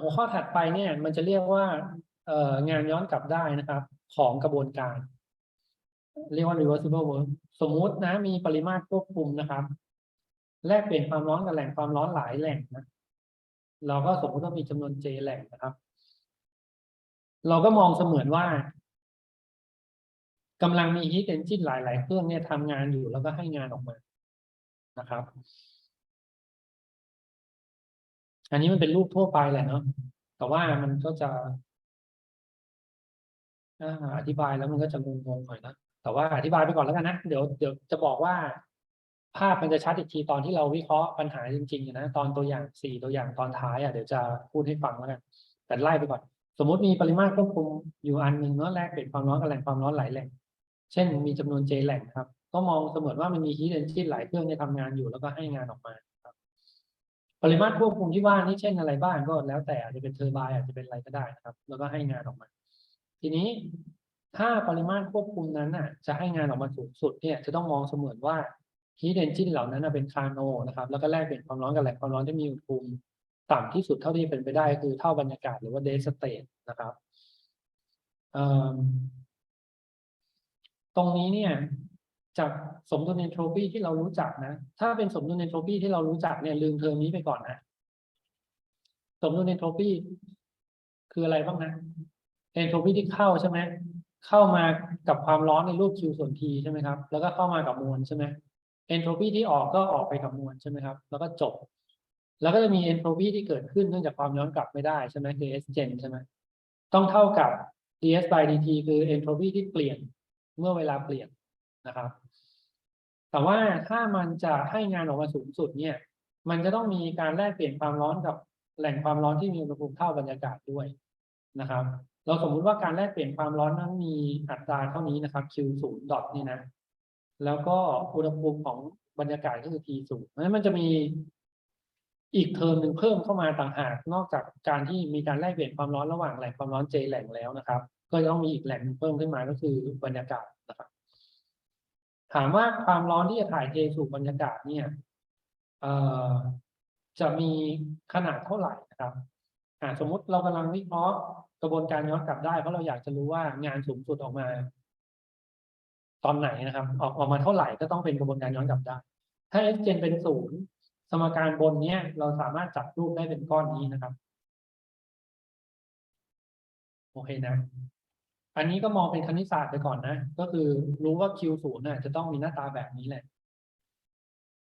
หัวข้อถัดไปเนี่ยมันจะเรียกว่าเอ่องานย้อนกลับได้นะครับ ของกระบวนการ เรียกว่า reversible work สมมุตินะมีปริมาตรควบคุมนะครับ แลกเปลี่ยนความร้อนกับแหล่งความร้อนหลายแหล่งนะเราก็สมมติว่ามีจำนวน J แหล่งนะครับ เราก็มองเสมือนว่ากำลังมี heat engine หลาย ๆ เครื่องเนี่ยทำงานอยู่แล้วก็ให้งานออกมานะครับ อันนี้มันเป็นรูปทั่วไปแหละเนาะแต่ว่ามันก็จะอธิบายแล้วมันก็จะงงๆหน่อยนะแต่ว่าอธิบายไปก่อนแล้วกันนะเดี๋ยวเดี๋ยวจะบอกว่า ภาพมันจะชัดอีกทีตอนที่เราวิเคราะห์ปัญหาจริงๆนะตอนตัวอย่างสี่ตัวอย่างตอนท้ายอะเดี๋ยวจะพูดให้ฟังแล้วกันแต่ไล่ไปก่อน สมมติมีปริมาตรควบคุมอยู่อันหนึ่งเนาะแลกเปลี่ยนความร้อนกับแหล่งความร้อนหลายแหล่ง เช่น มีจำนวน J แหล่งครับ ก็มองเสมือนว่ามันมี heat engine หลายเครื่องที่ทำงานอยู่แล้วก็ให้งานออกมา ปริมาตรควบคุมที่ว่านี่เช่นอะไรบ้างก็แล้วแต่อาจจะเป็นเทอร์ไบน์อาจจะเป็นอะไรก็ได้นะครับ แล้วก็ให้งานออกมา ทีนี้ถ้าปริมาตรควบคุมนั้นน่ะ จะให้งานออกมาสูงสุดเนี่ยจะต้องมองเสมือนว่า heat engine เหล่านั้นเป็นคาโนนะครับ แล้วก็แลกเปลี่ยนความร้อนกับแหล่งความร้อนที่มีอุณหภูมิต่ำที่สุดเท่าที่เป็นไปได้คือเท่าบรรยากาศหรือว่า dead state นะครับตรงนี้เนี่ย จากสมดุลเอนโทรปีที่เรารู้จักนะ ถ้าเป็นสมดุลเอนโทรปีที่เรารู้จักเนี่ยลืมเทอมนี้ไปก่อนนะ สมดุลเอนโทรปีคืออะไรบ้างนะเอนโทรปีที่เข้าใช่ไหมเข้ามากับความร้อนในรูป Q ส่วน T ใช่ไหมครับ แล้วก็เข้ามากับมวลใช่ไหมเอนโทรปีที่ออกก็ออกไปกับมวลใช่ไหมครับ แล้วก็จบ แล้วก็จะมีเอนโทรปีที่เกิดขึ้นเนื่องจากความย้อนกลับไม่ได้ใช่ไหมคือ S gen ใช่ไหมต้องเท่ากับ ds by dt คือเอนโทรปีที่เปลี่ยนเมื่อเวลาเปลี่ยนนะครับ แต่ว่าถ้ามันจะให้งานออกมาสูงสุดเนี่ย มันจะต้องมีการแลกเปลี่ยนความร้อนกับแหล่งความร้อนที่มีอุณหภูมิเท่าบรรยากาศด้วยนะครับ เราสมมุติว่าการแลกเปลี่ยนความร้อนนั้นมีอัตราเท่านี้นะครับ Q ศูนย์ดอทนี่นะ แล้วก็อุณหภูมิของบรรยากาศก็คือ T ศูนย์เพราะฉะนั้นมันจะมีอีกเทอมหนึ่งเพิ่มเข้ามาต่างหากนอกจากการที่มีการแลกเปลี่ยนความร้อนระหว่างแหล่งความร้อน J แหล่งแล้วนะครับ ก็จะต้องมีอีกแหล่งหนึ่งเพิ่มขึ้นมาก็คือบรรยากาศนะครับ ถามว่าความร้อนที่จะถ่ายเทสู่บรรยากาศเนี่ยเอ่อจะมีขนาดเท่าไหร่นะครับสมมุติเรากำลังวิเคราะห์กระบวนการย้อนกลับได้เพราะเราอยากจะรู้ว่างานสูงสุดออกมา ตอนไหนนะครับ ออกออกมาเท่าไหร่ก็ต้องเป็นกระบวนการย้อนกลับได้ ถ้า s gen เป็นศูนย์สมการบนเนี้ยเราสามารถจับรูปได้เป็นก้อนนี้นะครับ โอเคนะ อันนี้ก็มองเป็นคณิตศาสตร์ไปก่อนนะ ก็คือรู้ว่า Q ศูนย์น่ะจะต้องมีหน้าตาแบบนี้แหละ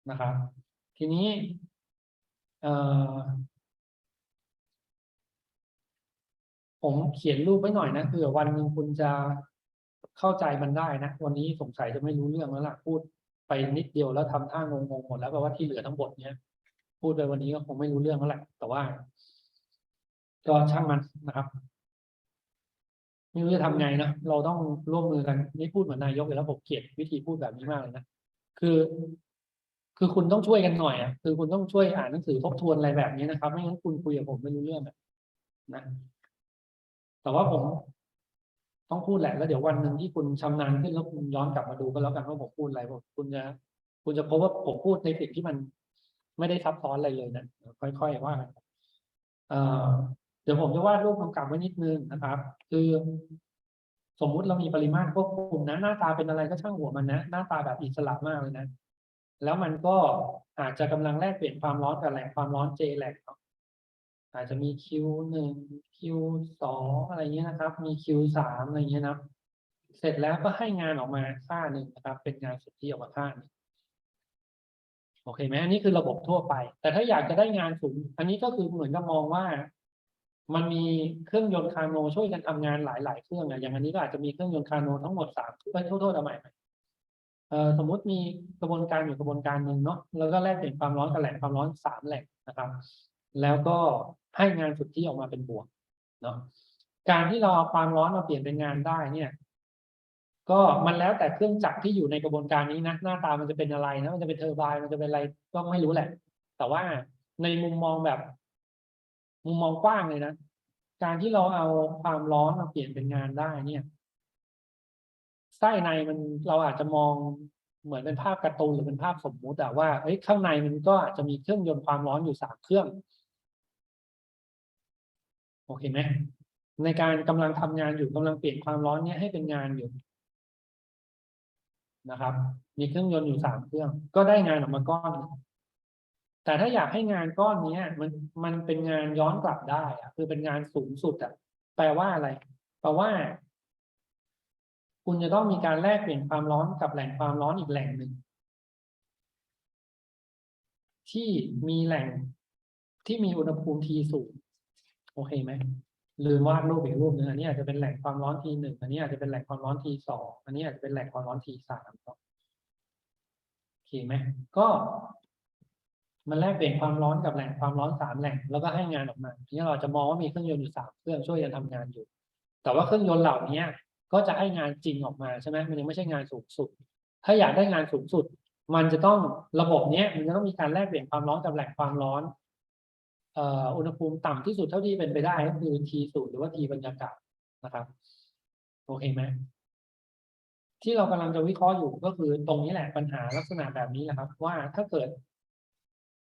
นะครับ ทีนี้ผมเขียนรูปไว้หน่อยนะเผื่อวันหนึ่งคุณจะเข้าใจมันได้นะ วันนี้สงสัยจะไม่รู้เรื่องแล้วล่ะ พูดไปนิดเดียวแล้วทำท่างงๆหมดแล้วแปลว่าที่เหลือทั้งหมดเนี้ยพูดไปวันนี้ก็คงไม่รู้เรื่องแล้วแหละแต่ว่า ก็ช่างมันนะครับ ไม่รู้จะทำไงนะเราต้องร่วมมือกันนี่พูดเหมือนนายกเลยแล้วผมเกลียดวิธีพูดแบบนี้มากเลยนะคือ คือคุณต้องช่วยกันหน่อยอะคือคุณต้องช่วยอ่านหนังสือทบทวนอะไรแบบนี้นะครับ ไม่งั้นคุณคุยกับผมไม่รู้เรื่องอะนะแต่ว่าผมต้องพูดแหละแล้วเดี๋ยววันหนึ่งที่คุณชำนาญขึ้นแล้วคุณย้อนกลับมาดูก็แล้วกันว่าผมพูดอะไรผมคุณจะคุณจะพบว่าผมพูดในสิ่งที่มันไม่ได้ซับซ้อนอะไรเลยนะค่อยๆว่ากันเอ่อ ดี๋ยวผมจะวาดรูปกำกับไว้นิดนึงนะครับ คือสมมุติเรามีปริมาตรควบคุมนะหน้าตาเป็นอะไรก็ช่างหัวมันนะ หน้าตาแบบอิสระมากเลยนะ แล้วมันก็อาจจะกำลังแลกเปลี่ยนความร้อนกับแหล่งความร้อน J แหล่งอาจจะมี Q หนึ่ง Q สองอะไรเงี้ยนะครับ มี Q สามอะไรเงี้ยนะเสร็จแล้วก็ให้งานออกมาค่าหนึ่งนะครับ เป็นงานสุทธิออกมาค่าหนึ่งโอเคไหมอันนี้คือระบบทั่วไป แต่ถ้าอยากจะได้งานสูง อันนี้ก็คือเหมือนกับมองว่า มันมีเครื่องยนต์คาโนช่วยกันทำงานหลาย ๆ เครื่องอะอย่างอันนี้ก็อาจจะมีเครื่องยนต์คาโนทั้งหมดสามเอ้ยโทษโทษเอาใหม่ใหม่เอ่อสมมุติมีกระบวนการอยู่กระบวนการหนึ่งเนาะแล้วก็แลกเปลี่ยนความร้อนกับแหล่งความร้อนสามแหล่งนะครับ แล้วก็ให้งานสุดที่ออกมาเป็นบวกเนาะการที่เราเอาความร้อนมาเปลี่ยนเป็นงานได้เนี่ย ก็มันแล้วแต่เครื่องจักรที่อยู่ในกระบวนการนี้นะหน้าตามันจะเป็นอะไรนะมันจะเป็นเทอร์ไบน์มันจะเป็นอะไรก็ไม่รู้แหละ แต่ว่าในมุมมองแบบ มุมมองกว้างเลยนะ การที่เราเอาความร้อนมาเปลี่ยนเป็นงานได้เนี่ยไส้ในมันเราอาจจะมองเหมือนเป็นภาพการ์ตูนหรือเป็นภาพสมมุติอะว่าเอ้ยข้างในมันก็อาจจะมีเครื่องยนต์ความร้อนอยู่สามเครื่อง โอเคไหมในการกำลังทำงานอยู่กำลังเปลี่ยนความร้อนเนี่ยให้เป็นงานอยู่นะครับ มีเครื่องยนต์อยู่สามเครื่อง ก็ได้งานออกมาก้อน แต่ถ้าอยากให้งานก้อนนี้มันมันเป็นงานย้อนกลับได้อะคือเป็นงานสูงสุดอะแปลว่าอะไร แปลว่า คุณจะต้องมีการแลกเปลี่ยนความร้อนกับแหล่งความร้อนอีกแหล่งหนึ่ง ที่มีแหล่งที่มีอุณหภูมิทีสูงโอเคไหมลืมวาดรูปอีกรูปหนึ่งอันนี้อาจจะเป็นแหล่งความร้อนทีหนึ่งอันนี้อาจจะเป็นแหล่งความร้อนทีสองอันนี้อาจจะเป็นแหล่งความร้อนทีสามโอเคไหมก็ มันแลกเปลี่ยนความร้อนกับแหล่งความร้อนสามแหล่งแล้วก็ให้งานออกมาทีนี้เราจะมองว่ามีเครื่องยนต์อยู่สามเครื่องช่วยกันทำงานอยู่ แต่ว่าเครื่องยนต์เหล่านี้ก็จะให้งานจริงออกมาใช่ไหมมันยังไม่ใช่งานสูงสุด ถ้าอยากได้งานสูงสุด มันจะต้องระบบเนี้ยมันจะต้องมีการแลกเปลี่ยนความร้อนกับแหล่งความร้อนเอ,อุณหภูมิต่ำที่สุดเท่าที่เป็นไปได้ก็คือ T ศูนย์หรือว่า T บรรยากาศนะครับโอเคไหมที่เรากำลังจะวิเคราะห์อยู่ก็คือตรงนี้แหละปัญหาลักษณะแบบนี้แหละครับ ว่าถ้าเกิด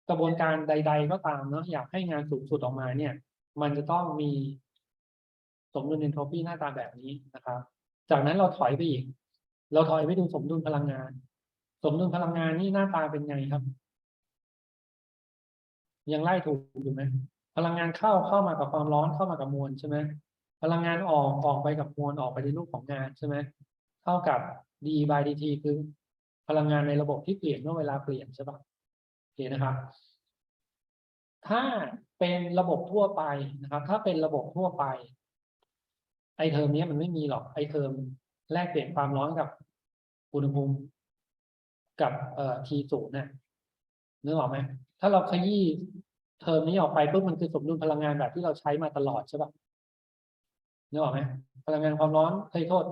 กระบวนการใด ๆ ก็ตามเนาะอยากให้งานสูงสุดออกมาเนี่ย มันจะต้องมีสมดุลเอนโทรปีหน้าตาแบบนี้นะครับ จากนั้นเราถอยไปอีก เราถอยไปดูสมดุลพลังงาน สมดุลพลังงานนี่หน้าตาเป็นไงครับ ยังไล่ถูกอยู่ไหมพลังงานเข้าเข้ามากับความร้อนเข้ามากับมวลใช่ไหมพลังงานออกออกไปกับมวลออกไปในรูปของงานใช่ไหมเท่ากับ d by dt คือ พลังงานในระบบที่เปลี่ยนเมื่อเวลาเปลี่ยนใช่ปะ เคนะครับ ถ้าเป็นระบบทั่วไปนะครับ ถ้าเป็นระบบทั่วไป ไอเทอมนี้มันไม่มีหรอกไอเทอมแลกเปลี่ยนความร้อนกับอุณหภูมิกับเอ่อ T ศูนย์เนี่ยนึกออกไหมถ้าเราขยี้เทอมนี้ออกไปปุ๊บมันคือสมดุลพลังงานแบบที่เราใช้มาตลอดใช่ปะนึกออกไหมพลังงานความร้อนเคยโทษ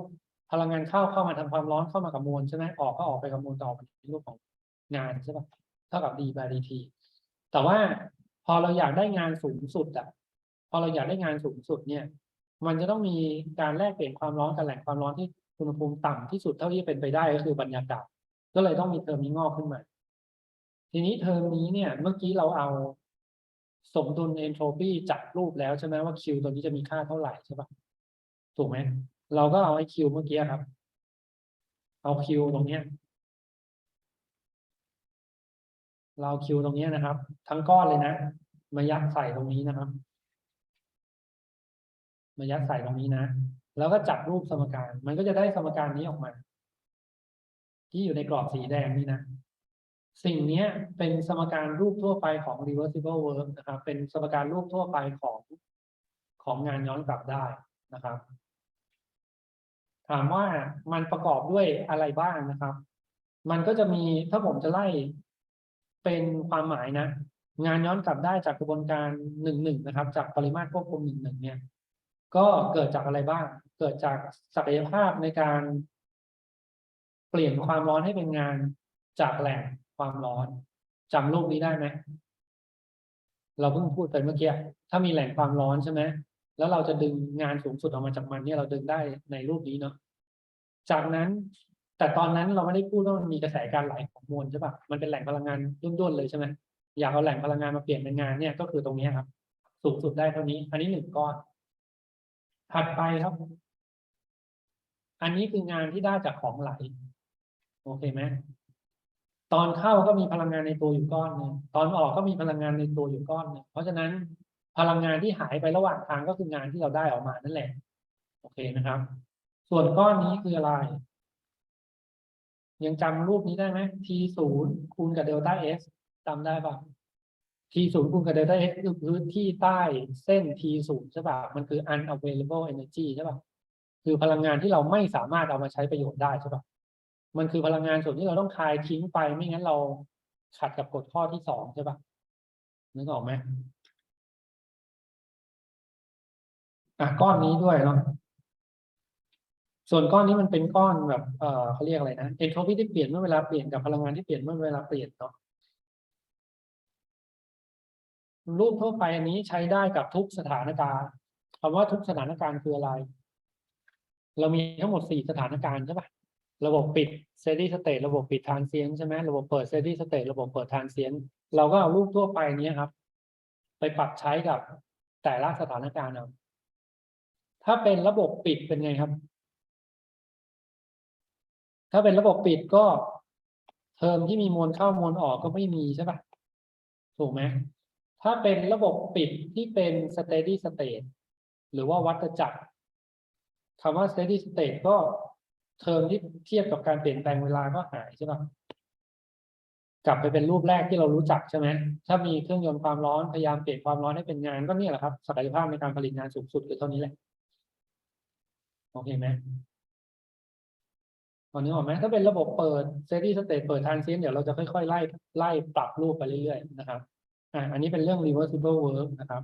พลังงานเข้าเข้ามาทำความร้อนเข้ามากับมวลใช่ไหมออกก็ออกไปกับมวลต่อเป็นรูปของงานใช่ปะ เท่ากับ d by dt แต่ว่าพอเราอยากได้งานสูงสุดอะพอเราอยากได้งานสูงสุดเนี่ย มันจะต้องมีการแลกเปลี่ยนความร้อนกับแหล่งความร้อนที่อุณหภูมิต่ำที่สุดเท่าที่เป็นไปได้ก็คือบรรยากาศ ก็เลยต้องมีเทอมนี้งอกขึ้นมา ทีนี้เทอมนี้เนี่ย เมื่อกี้เราเอาสมดุลเอนโทรปีจัดรูปแล้วใช่ไหมว่าคิวตัวนี้จะมีค่าเท่าไหร่ใช่ปะถูกไหมเราก็เอาไอ้คิวเมื่อกี้ครับ เอาคิวตรงเนี้ย เราคิวตรงนี้นะครับ ทั้งก้อนเลยนะ มายัดใส่ตรงนี้นะครับ มายัดใส่ตรงนี้นะ แล้วก็จับรูปสมการ มันก็จะได้สมการนี้ออกมา ที่อยู่ในกรอบสีแดงนี่นะ สิ่งนี้เป็นสมการรูปทั่วไปของ reversible work นะครับ เป็นสมการรูปทั่วไปของของงานย้อนกลับได้นะครับ ถามว่ามันประกอบด้วยอะไรบ้างนะครับ มันก็จะมีถ้าผมจะไล่ เป็นความหมายนะ งานย้อนกลับได้จากกระบวนการหนึ่งหนึ่งนะครับ จากปริมาตรควบคุมหนึ่งหนึ่งเนี่ย ก็เกิดจากอะไรบ้าง เกิดจากศักยภาพในการ เปลี่ยนความร้อนให้เป็นงานจากแหล่งความร้อนจำรูปนี้ได้ไหมเราเพิ่งพูดไปเมื่อกี้ถ้ามีแหล่งความร้อนใช่ไหมแล้วเราจะดึงงานสูงสุดออกมาจากมันเนี่ยเราดึงได้ในรูปนี้เนาะจากนั้น แต่ตอนนั้นเราไม่ได้พูดว่ามันมีกระแสการไหลของมวลใช่ปะมันเป็นแหล่งพลังงานด้วนๆเลยใช่ไหมอยากเอาแหล่งพลังงานมาเปลี่ยนเป็นงานเนี่ยก็คือตรงนี้ครับ สูงสุดได้เท่านี้ อันนี้หนึ่งก้อน ถัดไปครับ อันนี้คืองานที่ได้จากของไหล โอเคไหมตอนเข้าก็มีพลังงานในตัวอยู่ก้อนหนึ่งตอนออกก็มีพลังงานในตัวอยู่ก้อนหนึ่งเพราะฉะนั้นพลังงานที่หายไประหว่างทางก็คืองานที่เราได้ออกมานั่นแหละ โอเคนะครับ ส่วนก้อนนี้คืออะไร ยังจำรูปนี้ได้ไหม t ศูนย์คูณกับเดลต้า s จำได้ปะ t ศูนย์คูณกับเดลต้า s คือพื้นที่ใต้เส้น t ศูนย์ใช่ปะมันคือ unavailable energy ใช่ปะคือพลังงานที่เราไม่สามารถเอามาใช้ประโยชน์ได้ใช่ปะมันคือพลังงานส่วนที่เราต้องคายทิ้งไปไม่งั้นเราขัดกับกฎข้อที่สองใช่ปะนึกออกไหมอะก้อนนี้ด้วยเนาะ ส่วนก้อนนี้มันเป็นก้อนแบบเออเขาเรียกอะไรนะเอนโทรปีที่เปลี่ยนเมื่อเวลาเปลี่ยนกับพลังงานที่เปลี่ยนเมื่อเวลาเปลี่ยนเนาะรูปทั่วไปอันนี้ใช้ได้กับทุกสถานการณ์คำว่าทุกสถานการณ์คืออะไร เรามีทั้งหมดสี่สถานการณ์ใช่ปะระบบปิด steady state ระบบปิด transient ใช่ไหมระบบเปิด steady state ระบบเปิด transient เราก็เอารูปทั่วไปนี้ครับ ไปปรับใช้กับแต่ละสถานการณ์เอาถ้าเป็นระบบปิดเป็นไงครับ ถ้าเป็นระบบปิดก็เทอมที่มีมวลเข้ามวลออกก็ไม่มีใช่ปะถูกไหมถ้าเป็นระบบปิดที่เป็น steady state หรือว่าวัฏจักรคำว่า steady state ก็เทอมที่เทียบกับการเปลี่ยนแปลงเวลาก็หายใช่ปะกลับไปเป็นรูปแรกที่เรารู้จักใช่ไหมถ้ามีเครื่องยนต์ความร้อนพยายามเปลี่ยนความร้อนให้เป็นงานก็เนี่ยแหละครับศักยภาพในการผลิตงานสูงสุดคือเท่านี้แหละโอเคไหม ตอนนี้ออกไหมถ้าเป็นระบบเปิดเซตี้สเตตเปิดทานเซนเดี๋ยวเราจะค่อยๆ ไล่ไล่ปรับรูปไปเรื่อยๆนะครับอ่าอันนี้เป็นเรื่อง reversible work นะครับ